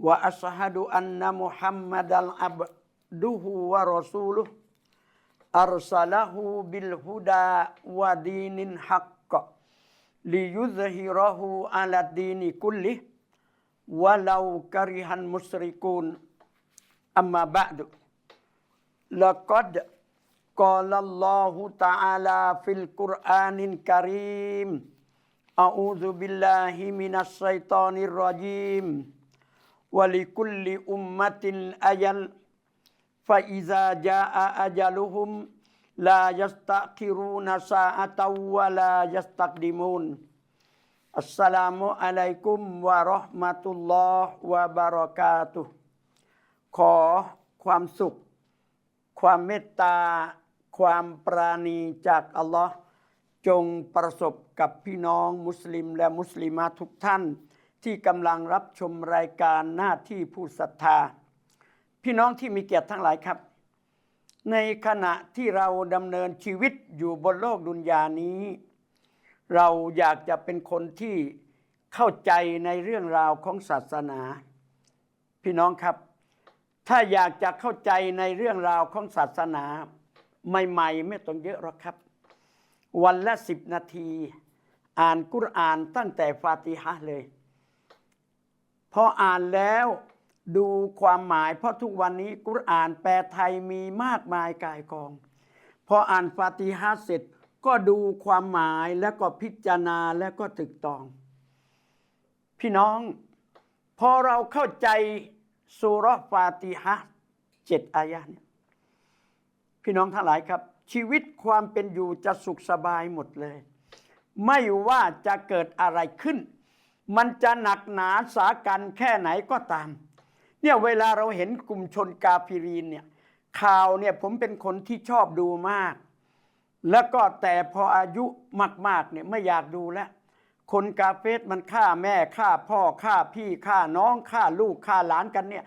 وأشهد أن محمدا عبده ورسوله أرسله بالهدى ودين الحق ليظهره على الدين كله ولو كره المشركون. أما بعد لقد قال الله تعالى في القرآن الكريم أعوذ بالله من الشيطان الرجيم. ولكل أمة أجل فإذا جاء أجلهم لا يستأخرون ساعة ولا يستقدمون السلام عليكم ورحمة الله وبركاته ขอความสุข ความเมตตา ความปราณีจากอัลลอฮ์จงประสบกับพี่น้องมุสลิมและมุสลิมาทุกท่าน ที่กำลังรับชมรายการหน้าที่ผู้ศรัทธา พี่น้องที่มีเกียรติทั้งหลายครับ ในขณะที่เราดำเนินชีวิตอยู่บนโลกดุนยานี้ เราอยากจะเป็นคนที่เข้าใจในเรื่องราวของศาสนา พี่น้องครับ ถ้าอยากจะเข้าใจในเรื่องราวของศาสนา ใหม่ๆ ไม่ต้องเยอะหรอกครับ วันละสิบนาที อ่านกุรอานตั้งแต่ฟาติฮะเลย พออ่านแล้วดูความหมายเพราะทุกวันนี้กุรอานแปลไทยมีมากมายกายกอง พออ่านฟาติฮะเสร็จก็ดูความหมายแล้วก็พิจารณาแล้วก็ตึกตอง พี่น้อง พอเราเข้าใจสุรฟาติฮะเจ็ดอายะเนี่ยพี่น้องทั้งหลายครับ ชีวิตความเป็นอยู่จะสุขสบายหมดเลย ไม่ว่าจะเกิดอะไรขึ้น มันจะหนักหนาสากันแค่ไหนก็ตาม เนี่ยเวลาเราเห็นกลุ่มชนกาฟิรีนเนี่ยข่าวเนี่ยผมเป็นคนที่ชอบดูมาก แล้วก็แต่พออายุมากๆเนี่ยไม่อยากดูแล้ว คนกาเฟสมันฆ่าแม่ฆ่าพ่อฆ่าพี่ฆ่าน้องฆ่าลูกฆ่าหลานกันเนี่ย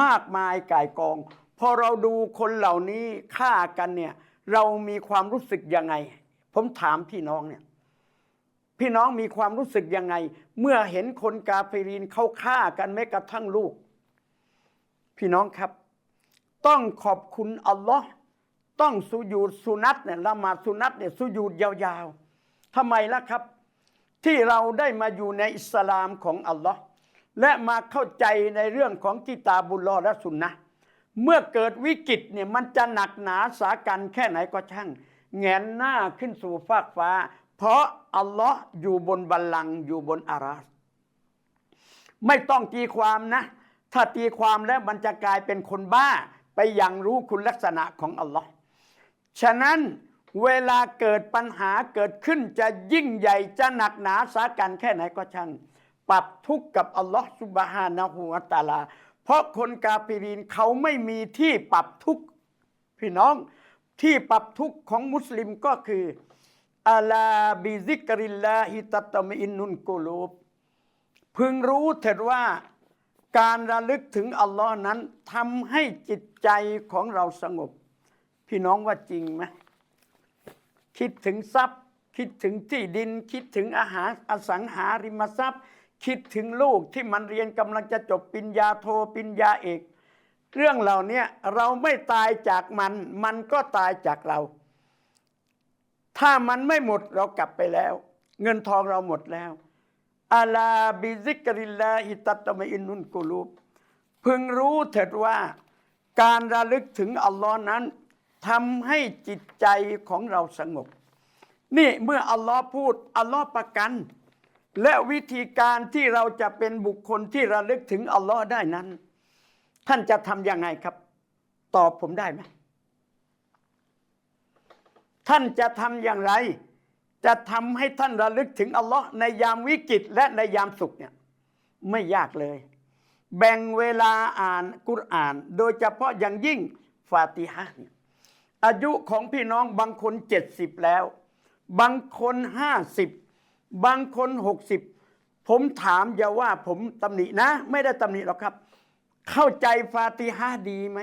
มากมายก่ายกอง พอเราดูคนเหล่านี้ฆ่ากันเนี่ยเรามีความรู้สึกยังไง ผมถามพี่น้องเนี่ย พี่น้องมีความรู้สึกยังไง เมื่อเห็นคนกาเฟรีนเขาฆ่ากันแม้กระทั่งลูก พี่น้องครับ ต้องขอบคุณอัลลอฮ์ต้องสุญูดสุนัตเนี่ยละหมาดสุนัตเนี่ยสุญูดยาวๆทำไมล่ะครับ ที่เราได้มาอยู่ในอิสลามของอัลลอฮ์และมาเข้าใจในเรื่องของกิตาบุลลอและสุนนะเมื่อเกิดวิกฤตเนี่ยมันจะหนักหนาสากันแค่ไหนก็ช่างแงนหน้าขึ้นสู่ฟากฟ้า เพราะอัลลอฮ์อยู่บนบัลลังก์อยู่บนอาราสไม่ต้องตีความนะ ถ้าตีความแล้วมันจะกลายเป็นคนบ้า ไปอยังรู้คุณลักษณะของอัลลอฮ์ฉะนั้นเวลาเกิดปัญหาเกิดขึ้นจะยิ่งใหญ่จะหนักหนาสากันแค่ไหนก็ช่าง ปรับทุกข์กับอัลลอฮ์สุบฮานะฮูวะตาลา เพราะคนกาฟิรินเขาไม่มีที่ปรับทุกข์พี่น้องที่ปรับทุกข์ของมุสลิมก็คือ อาลาบิซิกริลลาฮิตัตมิอินนุนกุลูบพึงรู้เถิดว่าการระลึกถึงอัลลอฮ์นั้นทำให้จิตใจของเราสงบ พี่น้องว่าจริงไหมคิดถึงทรัพย์ คิดถึงที่ดิน คิดถึงอาหารอสังหาริมทรัพย์ คิดถึงลูกที่มันเรียนกำลังจะจบปริญญาโทปริญญาเอก เรื่องเหล่านี้เราไม่ตายจากมัน มันก็ตายจากเรา ถ้ามันไม่หมดเรากลับไปแล้ว เงินทองเราหมดแล้วอาลาบิซิกริลลาฮิตัตมอินนุนกุลูบพึงรู้เถิดว่า การระลึกถึงอัลลอฮ์นั้นทำให้จิตใจของเราสงบ นี่เมื่ออัลลอฮ์พูดอัลลอฮ์ประกัน และวิธีการที่เราจะเป็นบุคคลที่ระลึกถึงอัลลอฮ์ได้นั้น ท่านจะทำยังไงครับ ตอบผมได้ไหม ท่านจะทำอย่างไร จะทำให้ท่านระลึกถึงอัลลอฮ์ในยามวิกฤตและในยามสุขเนี่ยไม่ยากเลย แบ่งเวลาอ่านกุรอาน โดยเฉพาะอย่างยิ่งฟาติฮะเนี่ยอายุของพี่น้องบางคนเจ็ดสิบแล้ว บางคนห้าสิบบางคนหกสิบผมถามอย่าว่าผมตำหนินะ ไม่ได้ตำหนิหรอกครับ เข้าใจฟาติฮะดีไหม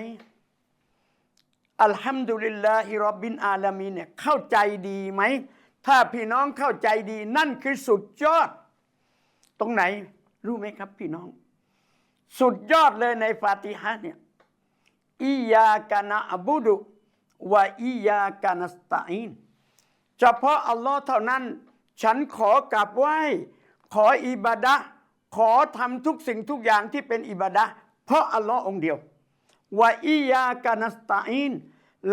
อัลฮัมดุลิลลาฮิรับบินอาลามีเนี่ยเข้าใจดีไหม ถ้าพี่น้องเข้าใจดี นั่นคือสุดยอด ตรงไหนรู้ไหมครับพี่น้อง สุดยอดเลยในฟาติฮะเนี่ยอียากานะอบุดุวะอียากานัสตาอินเฉพาะอัลลอฮ์เท่านั้น ฉันขอกราบไหว้ขออิบาดะขอทำทุกสิ่งทุกอย่างที่เป็นอิบาดะเพราะอัลลอฮ์องเดียว วะอียากานัสตาอิน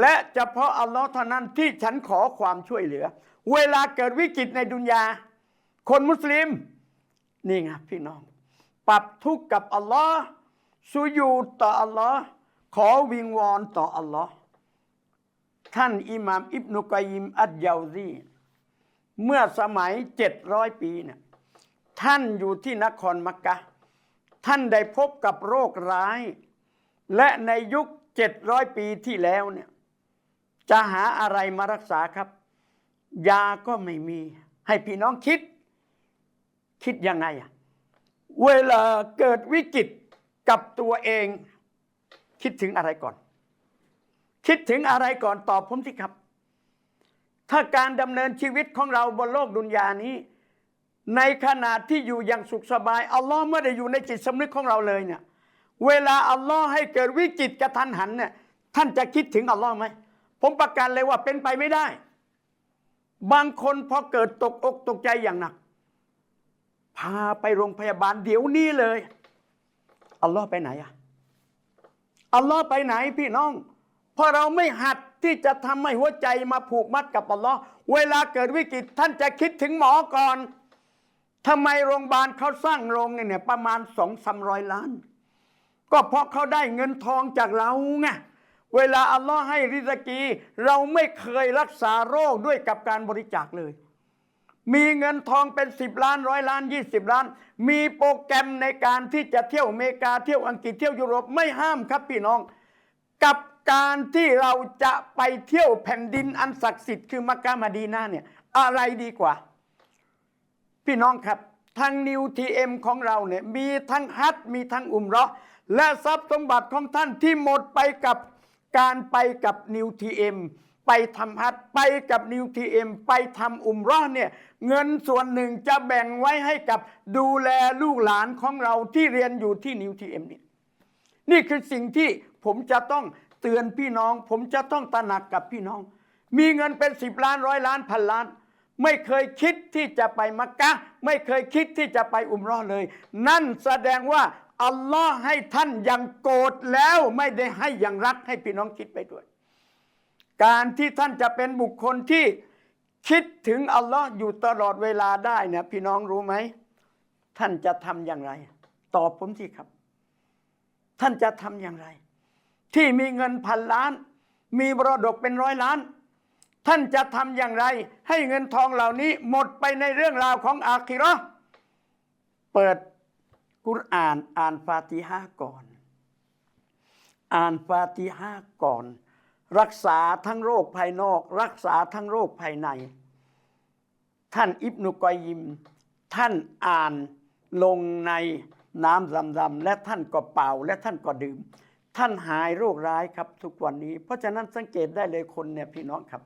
และเฉพาะอัลลอฮ์เท่านั้นที่ฉันขอความช่วยเหลือ เวลาเกิดวิกฤตในดุนยา คนมุสลิม นี่ไงพี่น้อง ปรับทุกข์กับอัลลอฮ์สุยูต่ออัลลอฮ์ขอวิงวอนต่ออัลลอฮ์ท่านอิหม่ามอิบนุกัยมอัดเยาวซีเมื่อสมัยเจ็ดร้อยปีเนี่ยท่านอยู่ที่นครมักกะ ท่านได้พบกับโรคร้าย และในยุคเจ็ดร้อยปีที่แล้วเนี่ยจะหาอะไรมารักษาครับ ยาก็ไม่มี ให้พี่น้องคิด คิดยังไงอะเวลาเกิดวิกฤตกับตัวเอง คิดถึงอะไรก่อน คิดถึงอะไรก่อนตอบผมสิครับ ถ้าการดำเนินชีวิตของเราบนโลกดุนยานี้ ในขณะที่อยู่อย่างสุขสบายอัลลอฮ์ไม่ได้อยู่ในจิตสำนึกของเราเลยเนี่ย เวลาอัลลอฮ์ให้เกิดวิกฤตกระทันหันเนี่ยท่านจะคิดถึงอัลลอฮ์ไหม ผมประกันเลยว่าเป็นไปไม่ได้ บางคนพอเกิดตกอกตกใจอย่างหนัก พาไปโรงพยาบาลเดี๋ยวนี้เลย อัลลอฮ์ไปไหนอะอัลลอฮ์ไปไหนพี่น้อง เพราะเราไม่หัดที่จะทำให้หัวใจมาผูกมัดกับอัลลอฮ์เวลาเกิดวิกฤตท่านจะคิดถึงหมอก่อนทำไมโรงพยาบาลเขาสร้างโรงเนี่ยประมาณสองสามร้อยล้าน ก็เพราะเขาได้เงินทองจากเราไงเวลาอัลลอฮ์ให้ริสกี เราไม่เคยรักษาโรคด้วยกับการบริจาคเลย มีเงินทองเป็นสิบล้านร้อยล้านยี่สิบล้าน มีโปรแกรมในการที่จะเที่ยวอเมริกาเที่ยวอังกฤษเที่ยวยุโรปไม่ห้ามครับพี่น้อง กับการที่เราจะไปเที่ยวแผ่นดินอันศักดิ์สิทธิ์คือมักกะมาดีนาเนี่ยอะไรดีกว่า พี่น้องครับทางนิวทีเอ็มของเราเนี่ยมีทั้งฮัจญ์มีทั้งอุมเราะ และทรัพย์สมบัติของท่านที่หมดไปกับการไปกับนิวทีเอ็มไปทำฮัจญ์ไปกับนิวทีเอ็มไปทำอุมราะห์เนี่ยเงินส่วนหนึ่งจะแบ่งไว้ให้กับดูแลลูกหลานของเราที่เรียนอยู่ที่นิวทีเอ็มนี่นี่คือสิ่งที่ผมจะต้องเตือนพี่น้อง ผมจะต้องตระหนักกับพี่น้อง มีเงินเป็นสิบล้านร้อยล้านพันล้าน ไม่เคยคิดที่จะไปมักกะ ไม่เคยคิดที่จะไปอุมเรอเลย นั่นแสดงว่า อัลลอฮ์ให้ท่านยังโกรธแล้วไม่ได้ให้ย่างรักให้พี่น้องคิดไปด้วย การที่ท่านจะเป็นบุคคลที่คิดถึงอัลลอฮ์อยู่ตลอดเวลาได้เนี่ยพี่น้องรู้ไหม ท่านจะทำอย่างไร ตอบผมสิครับ ท่านจะทำอย่างไร ที่มีเงินพันล้าน มีบรดกเป็นร้อยล้าน ท่านจะทำอย่างไร ให้เงินทองเหล่านี้หมดไปในเรื่องราวของอาคิราะห์เปิด กุรอานอ่านฟาติฮะก่อน อ่านฟาติฮะก่อน รักษาทั้งโรคภายนอก รักษาทั้งโรคภายใน ท่านอิบนุกอยิม ท่านอ่านลงในน้ำรำรำและท่านก็เป่าและท่านก็ดื่ม ท่านหายโรคร้ายครับทุกวันนี้ เพราะฉะนั้นสังเกตได้เลยคนเนี่ยพี่น้องครับ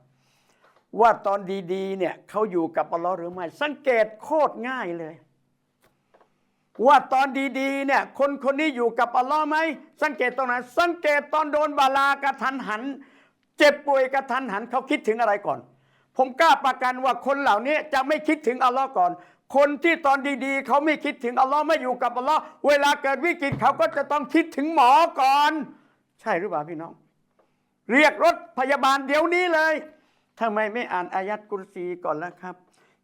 ว่าตอนดีๆเนี่ยเขาอยู่กับอัลลอฮ์หรือไม่สังเกตโคตรง่ายเลย ว่าตอนดีๆเนี่ยคนคนนี้อยู่กับอัลลอฮ์ไหมสังเกตตรงไหนสังเกตตอนโดนบาลากระทันหัน เจ็บป่วยกระทันหันเขาคิดถึงอะไรก่อน ผมกล้าประกันว่าคนเหล่านี้จะไม่คิดถึงอัลลอฮ์ก่อน คนที่ตอนดีๆ เขาไม่คิดถึงอัลลอฮ์ไม่อยู่กับอัลลอฮ์เวลาเกิดวิกฤตเขาก็จะต้องคิดถึงหมอก่อน ใช่หรือเปล่าพี่น้อง เรียกรถพยาบาลเดี๋ยวนี้เลยทำไมไม่อ่านอายัดกุรซีก่อนล่ะครับ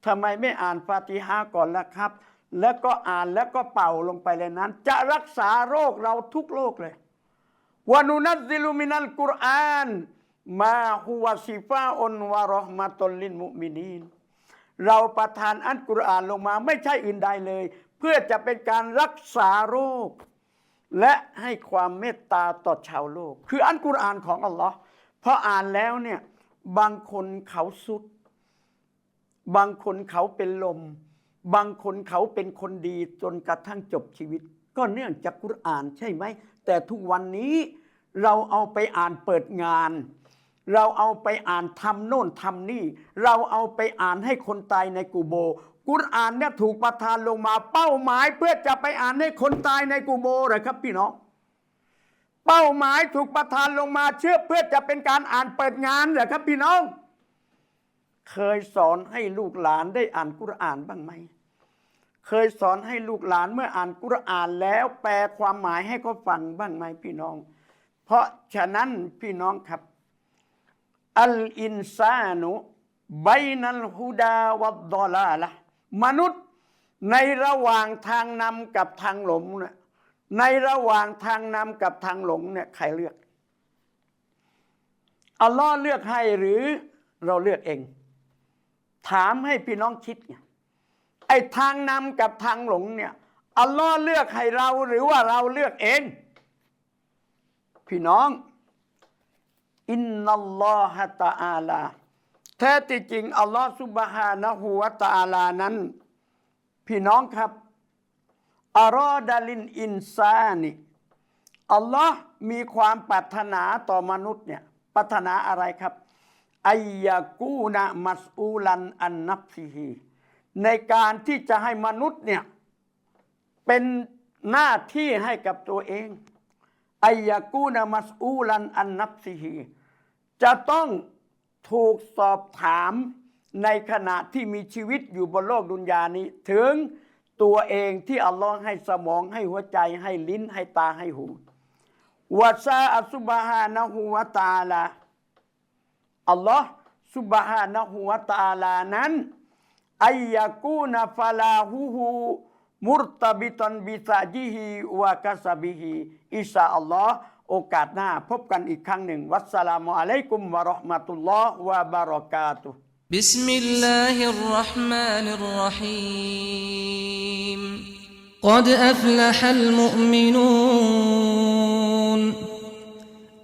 ทำไมไม่อ่านฟาติฮาก่อนล่ะครับ แล้วก็อ่านแล้วก็เป่าลงไปเลยนั้น จะรักษาโรคเราทุกโรคเลยวานุนัซซิลุมินัลกุรอานมาฮุวาซิฟาอุนวะราะห์มะตุลลินมุมินีนเราประทานอัลกุรอานลงมาไม่ใช่อื่นใดเลย เพื่อจะเป็นการรักษาโรค และให้ความเมตตาต่อชาวโลก คืออัลกุรอานของอัลลอฮ์พออ่านแล้วเนี่ยบางคนเขาสุด บางคนเขาเป็นลม บางคนเขาเป็นคนดีจนกระทั่งจบชีวิต ก็เนื่องจากกุรอานใช่ไหม แต่ทุกวันนี้เราเอาไปอ่านเปิดงาน เราเอาไปอ่านทำโน่นทำนี่ เราเอาไปอ่านให้คนตายในกูโบ กุรอานเนี่ยถูกประทานลงมาเป้าหมายเพื่อจะไปอ่านให้คนตายในกูโบเหรอครับพี่น้องเป้าหมายถูกประทานลงมาเชื่อเพื่อจะเป็นการอ่านเปิดงานเหรอครับพี่น้อง เคยสอนให้ลูกหลานได้อ่านกุรอานบ้างไหม เคยสอนให้ลูกหลานเมื่ออ่านกุรอานแล้วแปลความหมายให้เขาฟังบ้างไหมพี่น้อง เพราะฉะนั้นพี่น้องครับ อัลอินซานุไบนัลฮุดาวัดดอลาละมนุษย์ในระหว่างทางนำกับทางหลงเนี่ยในระหว่างทางนำกับทางหลงเนี่ยใครเลือกอัลลอฮ์เลือกให้หรือเราเลือกเอง ถามให้พี่น้องคิดไงไอ้ทางนำกับทางหลงเนี่ยอัลลอฮ์เลือกให้เราหรือว่าเราเลือกเอง พี่น้องอินนัลลอฮะตะอาลาแท้ที่จริง อัลลอฮ์สุบฮานะฮูวะตะอาลานั้น พี่น้องครับอารอดาลินอินซานิอัลลอฮ์มีความปรารถนาต่อมนุษย์เนี่ยปรารถนาอะไรครับอายากูนะมัสอูลันอันนับซีฮี ในการที่จะให้มนุษย์เนี่ยเป็นหน้าที่ให้กับตัวเองอายากูนะมัสอูลันอันนับซีฮีจะต้องถูกสอบถามในขณะที่มีชีวิตอยู่บนโลกดุนยานี้ ถึงตัวเองที่อัลลอฮ์ให้สมองให้หัวใจให้ลิ้นให้ตาให้หูวะซาอัสุบฮานะฮูวตาลาอัลลอฮ์สุบฮานะฮูวตาลานั้น อายากูนฟาลาฮูฮูมุรตบิตันบิซาจิฮิวะกัสบิฮิอิชาอัลลอฮ์โอกาสหน้าพบกันอีกครั้งหนึ่ง วัสสลามุอะลัยกุมวะเราะห์มะตุลลอฮ์วะบารอกาตุฮ์ بسم الله الرحمن الرحيم قد أفلح المؤمنون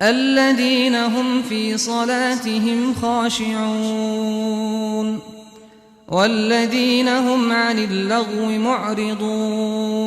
الذين هم في صلاتهم خاشعون والذين هم عن اللغو معرضون